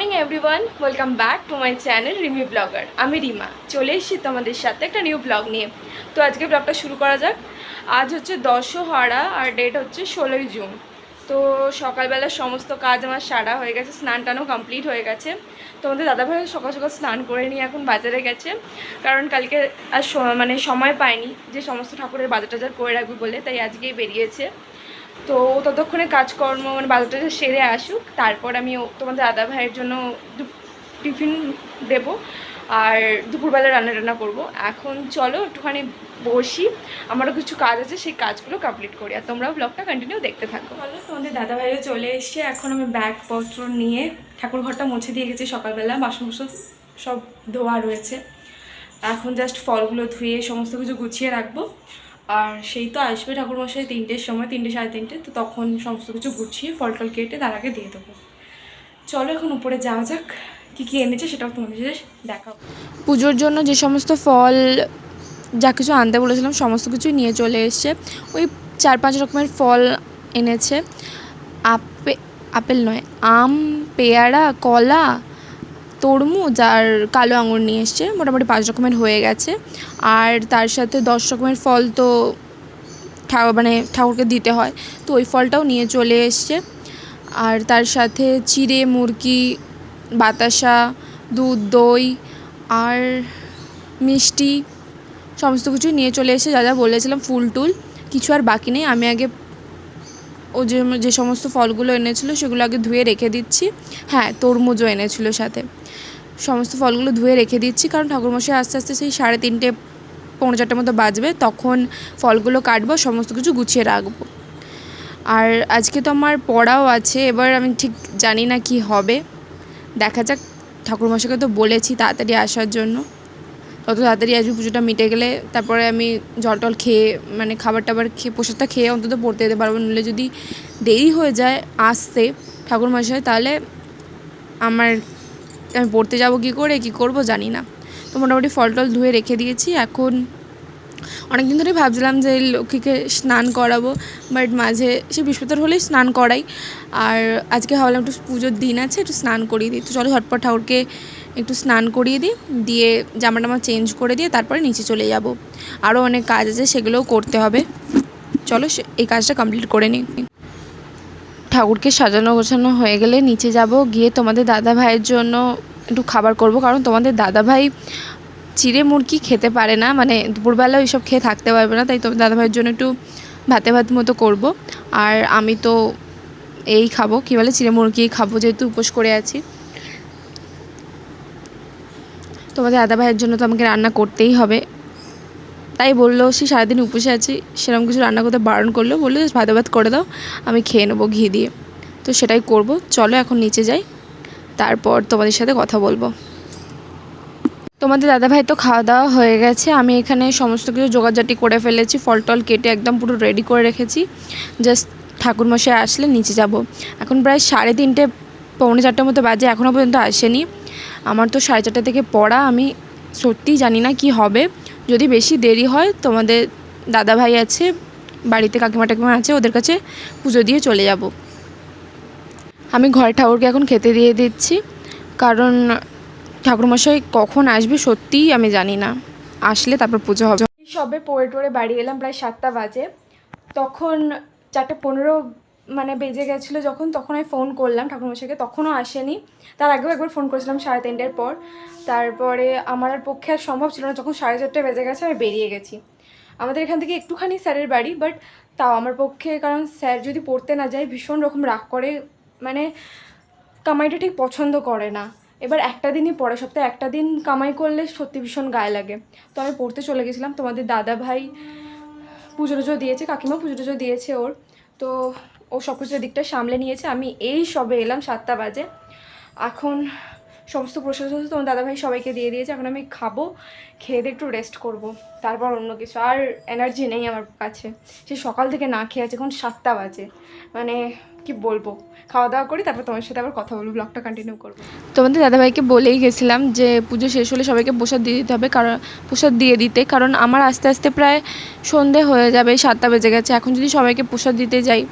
Morning everyone, welcome back to my channel Rimi blogger. আমি রিমা, চলে এসেছি তোমাদের সাথে একটা নিউ ব্লগ নিয়ে। তো আজকে ব্লগটা শুরু করা যাক। আজ হচ্ছে দশহারা আর ডেট হচ্ছে ষোলোই জুন। তো সকালবেলা সমস্ত কাজ আমার সারা হয়ে গেছে স্নান টানও কমপ্লিট হয়ে গেছে। তোমাদের দাদাভাই সকাল সকাল স্নান করে নিয়ে এখন বাজারে গেছে। কারণ কালকে আর মানে সময় পায়নি যে সমস্ত ঠাকুরের বাজার টাজার করে রাখবি বলে, তাই আজকেই বেরিয়েছে। তো ততক্ষণে কাজকর্ম মানে বাজারটা সেরে আসুক, তারপর আমি তোমাদের দাদা ভাইয়ের জন্য টিফিন দেব আর দুপুরবেলা রান্না টান্না করব। এখন চলো একটুখানি বসি, আমারও কিছু কাজ আছে, সেই কাজগুলো কমপ্লিট করি। আর তোমরাও ব্লগটা কন্টিনিউ দেখতে থাকো। বলো তোমাদের দাদা ভাইও চলে এসছে। এখন আমি ব্যাগপত্র নিয়ে ঠাকুর ঘরটা মুছে দিয়ে গেছি সকালবেলা। বাসন কুসন সব ধোয়া রয়েছে। এখন জাস্ট ফলগুলো ধুয়ে সমস্ত কিছু গুছিয়ে রাখব। আর সেই তো আসবে ঠাকুরমশাই তিনটের সময়, তিনটে সাড়ে তিনটে, তো তখন সমস্ত কিছু গুছিয়ে ফল টল কেটে তার আগে দিয়ে দেবো। চলো এখন উপরে যাওয়া যাক, কী কী এনেছে সেটাও তোমাদের দেখাবো। পুজোর জন্য যে সমস্ত ফল, যা কিছু আনতে বলেছিলাম সমস্ত কিছুই নিয়ে চলে এসছে। ওই চার পাঁচ রকমের ফল এনেছে। আপে, আপেল নয়, আম, পেয়ারা, কলা তরমুজ আর কালো আঙুর নিয়ে এসছে, মোটামুটি পাঁচ রকমের হয়ে গেছে। আর তার সাথে দশ রকমের ফল তো মানে ঠাকুরকে দিতে হয়, তো ওই ফলটাও নিয়ে চলে এসছে। আর তার সাথে চিড়ে, মুরগি, বাতাসা, দুধ, দই আর মিষ্টি সমস্ত কিছু নিয়ে চলে এসে যা যা বলেছিলাম, ফুল টুল। কিছু আর বাকি নেই, আমি আগে ও যে যে সমস্ত ফলগুলো এনেছিলো, সেগুলো আগে ধুয়ে রেখে দিচ্ছি। হ্যাঁ তরমুজও এনেছিলো সাথে। সমস্ত ফলগুলো ধুয়ে রেখে দিচ্ছি, কারণ ঠাকুরমশাই আস্তে আস্তে সেই সাড়ে তিনটে, পৌনে চারটের মতো বাজবে, তখন ফলগুলো কাটবো, সমস্ত কিছু গুছিয়ে রাখব। আর আজকে তো আমার পড়াও আছে, এবার আমি ঠিক জানি না কি হবে। দেখা যাক, ঠাকুরমশাইকে তো বলেছি তাড়াতাড়ি আসার জন্য। তত তাড়াতাড়ি আসবে, পুজোটা মিটে গেলে, তারপরে আমি জল টল খেয়ে মানে খাবার টাবার খেয়ে, প্রসাদটা খেয়ে অন্তত পড়তে যেতে পারব। নইলে যদি দেরি হয়ে যায় আসতে ঠাকুরমশাই, তাহলে আমার আমি পড়তে যাব কী করে, কী করব জানি না। তো মোটামুটি ফল টল ধুয়ে রেখে দিয়েছি। এখন অনেক দিন ধরেই ভাবছিলাম যে লক্ষ্মীকে স্নান করাবো, বাট মাঝে সে বৃহস্পতিবার হলেই স্নান করাই। আর আজকে ভাবলাম একটু পুজোর দিন আছে, একটু স্নান করিয়ে দিই। তো চলো ঝটপট ঠাকুরকে একটু স্নান করিয়ে দিই, দিয়ে জামা টামা চেঞ্জ করে দিয়ে তারপরে নিচে চলে যাব। আরও অনেক কাজ আছে, সেগুলোও করতে হবে। চলো এই কাজটা কমপ্লিট করে নিই। ঠাকুরকে সাজানো গোছানো হয়ে গেলে নিচে যাব, গিয়ে তোমাদের দাদা ভাইয়ের জন্য একটু খাবার করব। কারণ তোমাদের দাদা ভাই চিড়ে মুরগি খেতে পারে না মানে দুপুরবেলা ওইসব খেয়ে থাকতে পারবে না, তাই তোমাদের দাদা ভাইয়ের জন্য একটু ভাতে ভাত মতো করব। আর আমি তো এই খাব, কী বলে, চিড়ে মুরগি খাব, যেহেতু উপোস করে আছি। তোমাদের দাদা ভাইয়ের জন্য তো আমাকে রান্না করতেই হবে। তাই বলল, সে সারাদিন উপসে আছি, সেরকম কিছু রান্না করতে বারণ করল, বলল "জাস্ট ভাতে ভাত করে দাও, আমি খেয়ে নেব ঘি দিয়ে। তো সেটাই করব, চলো এখন নিচে যাই, তারপর তোমাদের সাথে কথা বলব। তোমাদের দাদাভাই তো খাওয়া দাওয়া হয়ে গেছে, আমি এখানে সমস্ত কিছু জোগাড়জাটি করে ফেলেছি ফল টল কেটে একদম পুরো রেডি করে রেখেছি। জাস্ট ঠাকুরমশাই আসলে নিচে যাব। এখন প্রায় সাড়ে তিনটে, পৌনে চারটের মতো বাজে এখনও পর্যন্ত আসেনি। আমার তো সাড়ে চারটে থেকে পড়া, আমি সত্যিই জানি না কি হবে। যদি বেশি দেরি হয়, তোমাদের দাদাভাই আছে, বাড়িতে কাকিমা টাকিমা আছে, ওদের কাছে পুজো দিয়ে চলে যাব। আমি ঘরে ঠাকুরকে এখন খেতে দিয়ে দিচ্ছি, কারণ ঠাকুরমশাই কখন আসবে সত্যিই আমি জানি না। আসলে তারপর পুজো হবে। সবে পড়ে টড়ে বাড়ি এলাম, প্রায় সাতটা বাজে। তখন চারটে পনেরো মানে বেজে গেছিল যখন, তখন আমি ফোন করলাম ঠাকুরমশাইকে, তখনও আসেনি। তার আগেও একবার ফোন করেছিলাম সাড়ে তিনটের পর। তারপরে আমার আর পক্ষে আর সম্ভব ছিল না, যখন সাড়ে চারটে বেজে গেছে আমি বেরিয়ে গেছি। আমাদের এখান থেকে একটুখানি স্যারের বাড়ি বাট তাও আমার পক্ষে, কারণ স্যার যদি পড়তে না যায়, ভীষণ রকম রাগ করে মানে কামাইটা ঠিক পছন্দ করে না। এবার একটা দিনই পরে সপ্তাহে একটা দিন কামাই করলে সত্যি ভীষণ গায়ে লাগে। তো আমি পড়তে চলে গেছিলাম, তোমাদের দাদা ভাই পুজো টুজো দিয়েছে, কাকিমা পুজো টুজো দিয়েছে ওর। তো ও সব কিছুর দিকটা সামলে নিয়েছে, আমি এই সবে এলাম সাতটা বাজে। এখন সমস্ত প্রসাদ তোমার দাদাভাই সবাইকে দিয়ে দিয়েছে, এখন আমি খাব, খেয়ে দিয়ে একটু রেস্ট করব, তারপর অন্য কিছু। আর এনার্জি নেই আমার কাছে। সে সকাল থেকে না খেয়ে আছে, এখন সাতটা বাজে। মানে কি বলব? খাওয়া দাওয়া করি, তারপর তোমার সাথে আবার কথা বলব ব্লগটা কন্টিনিউ করব। তোমাদের দাদাভাইকে বলেই গেছিলাম যে পুজো শেষ হলে সবাইকে প্রসাদ দিয়ে দিতে হবে, কারণ প্রসাদ দিয়ে দিতে, কারণ আমার আস্তে আস্তে প্রায় সন্ধে হয়ে যাবে, সাতটা বেজে গেছে। এখন যদি সবাইকে প্রসাদ দিতে যাই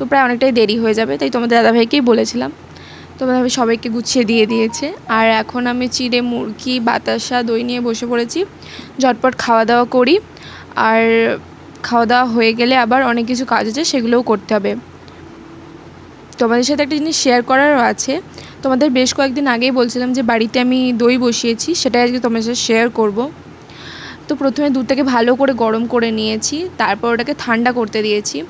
তো প্রায় অনেকটাই দেরি হয়ে যাবে, তাই তোমাদের দাদাভাইকেই বলেছিলাম। তোমাদের সবাইকে গুছিয়ে দিয়ে দিয়েছে। আর এখন আমি চিড়ে মুরগি, বাতাসা, দই নিয়ে বসে পড়েছি। ঝটপট খাওয়া দাওয়া করি। আর খাওয়া দাওয়া হয়ে গেলে আবার অনেক কিছু কাজ আছে, সেগুলোও করতে হবে। তোমাদের সাথে একটা জিনিস শেয়ার করারও আছে। তোমাদের বেশ কয়েকদিন আগেই বলছিলাম যে বাড়িতে আমি দই বসিয়েছি, সেটাই আজকে তোমাদের সাথে শেয়ার করব। তো প্রথমে দুধটাকে ভালো করে গরম করে নিয়েছি, তারপর ওটাকে ঠান্ডা করতে দিয়েছি।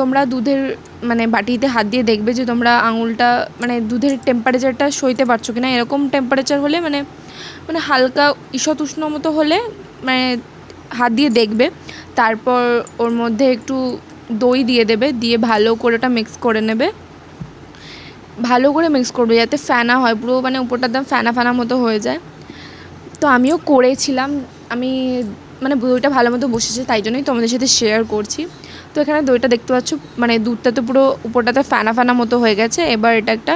তোমরা দুধের মানে বাটিতে হাত দিয়ে দেখবে যে তোমরা আঙুলটা মানে দুধের টেম্পারেচারটা সইতে পারছ কিনা। এরকম টেম্পারেচার হলে মানে মানে হালকা ঈষৎ উষ্ণ মতো হলে মানে হাত দিয়ে দেখবে। তারপর ওর মধ্যে একটু দই দিয়ে দেবে, দিয়ে ভালো করে ওটা মিক্স করে নেবে। ভালো করে মিক্স করবে যাতে ফ্যানা হয়, পুরো মানে উপরটা একদম ফ্যানা ফ্যানা মতো হয়ে যায়। তো আমিও করেছিলাম। আমি মানে দইটা ভালো মতো বসেছে, তাই জন্যই তোমাদের সাথে শেয়ার করছি। তো এখানে দইটা দেখতে পাচ্ছ মানে দুধটা তো পুরো উপরটাতে ফ্যানা ফ্যানা মতো হয়ে গেছে। এবার এটা একটা,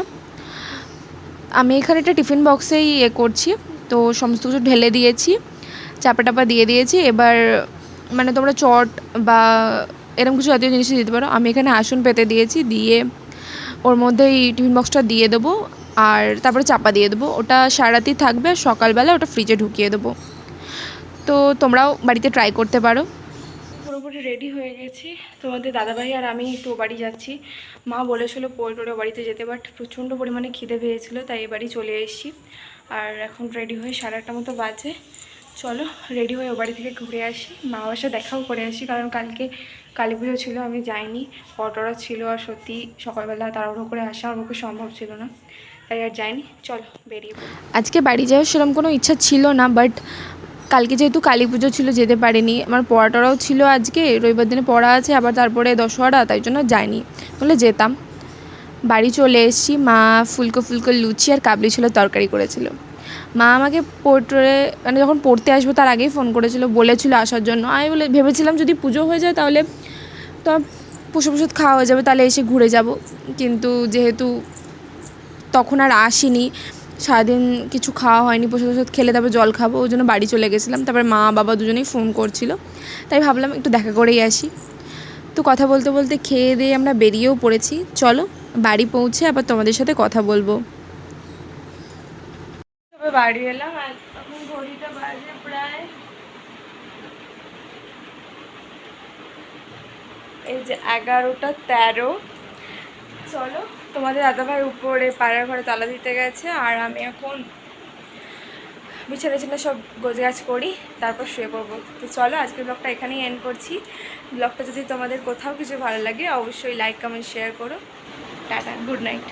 আমি এখানে একটা টিফিন বক্সেই ইয়ে করছি। তো সমস্ত কিছু ঢেলে দিয়েছি, চাপা টাপা দিয়ে দিয়েছি। এবার মানে তোমরা চট বা এরকম কিছু জাতীয় জিনিস দিতে পারো। আমি এখানে আসন পেতে দিয়েছি, দিয়ে ওর মধ্যে এই টিফিন বক্সটা দিয়ে দেবো। আর তারপরে চাপা দিয়ে দেবো। ওটা সারাতেই থাকবে, সকালবেলা ওটা ফ্রিজে ঢুকিয়ে দেবো। তো তোমরাও বাড়িতে ট্রাই করতে পারো। পুরোপুরি রেডি হয়ে গেছি। তোমাদের দাদাভাই আর আমি একটু ও বাড়ি যাচ্ছি। মা বলেছিল পোয়েটোরে বাড়িতে যেতে বাট প্রচণ্ড পরিমাণে খিদে পেয়েছিল, তাই এ বাড়ি চলে এসেছি। আর এখন রেডি হয়ে সাড়ে আটটা মতো বাজে। চলো রেডি হয়ে ও বাড়ি থেকে ঘুরে আসি। মা বাবার দেখাও করে আসি, কারণ কালকে কালী পুজো ছিল, আমি যাইনি। অটোরা ছিল আর সত্যি সকালবেলা তাড়াহুড়ো করে আসা আমার পক্ষে সম্ভব ছিল না। তাই আর যাইনি। চলো, বেরিয়ে আজকে বাড়ি যাওয়ার সেরকম কোনো ইচ্ছা ছিল না বাট কালকে যেহেতু কালী পুজো ছিল, যেতে পারিনি। আমার পড়াটাও ছিল আজকে, রবিবার দিনে পড়া আছে, আবার তারপরে দশহরা, তাই জন্য যাইনি। বলে যেতাম। বাড়ি চলে এসেছি, মা ফুলকো ফুলকো লুচি আর কাবলি ছিল তরকারি করেছিল। মা আমাকে পোর্টরে মানে যখন পড়তে আসব তার আগেই ফোন করেছিল, বলেছিল আসার জন্য। আমি বলে, ভেবেছিলাম যদি পুজো হয়ে যায় তাহলে তো প্রসাদ প্রসাদ খাওয়া হয়ে যাবে, তাহলে এসে ঘুরে যাব। কিন্তু যেহেতু তখন আর আসিনি সারাদিন কিছু খাওয়া হয়নি প্রসাদ প্রসাদ খেলে তারপর জল খাব, ওই জন্য বাড়ি চলে গেছিলাম। তারপর মা বাবা দুজনেই ফোন করছিল। তাই ভাবলাম একটু দেখা করেই আসি। তো কথা বলতে বলতে খেয়ে দিয়ে আমরা বেরিয়েও পড়েছি। চলো, বাড়ি পৌঁছে আবার তোমাদের সাথে কথা বলব। বাড়ি এলাম এই যে এগারোটা তেরো। চলো। তোমাদের দাদাভাই উপরে, পাড়ার ঘরে তালা দিতে গেছে আর আমি এখন বিছানা বিছানা সব গোজগাছ করি, তারপর শুয়ে পড়ব। তো চলো, আজকের ব্লগটা এখানেই এন্ড করছি। ব্লগটা যদি তোমাদের কোথাও কিছু ভালো লাগে, অবশ্যই লাইক কমেন্ট শেয়ার করো। Tata good night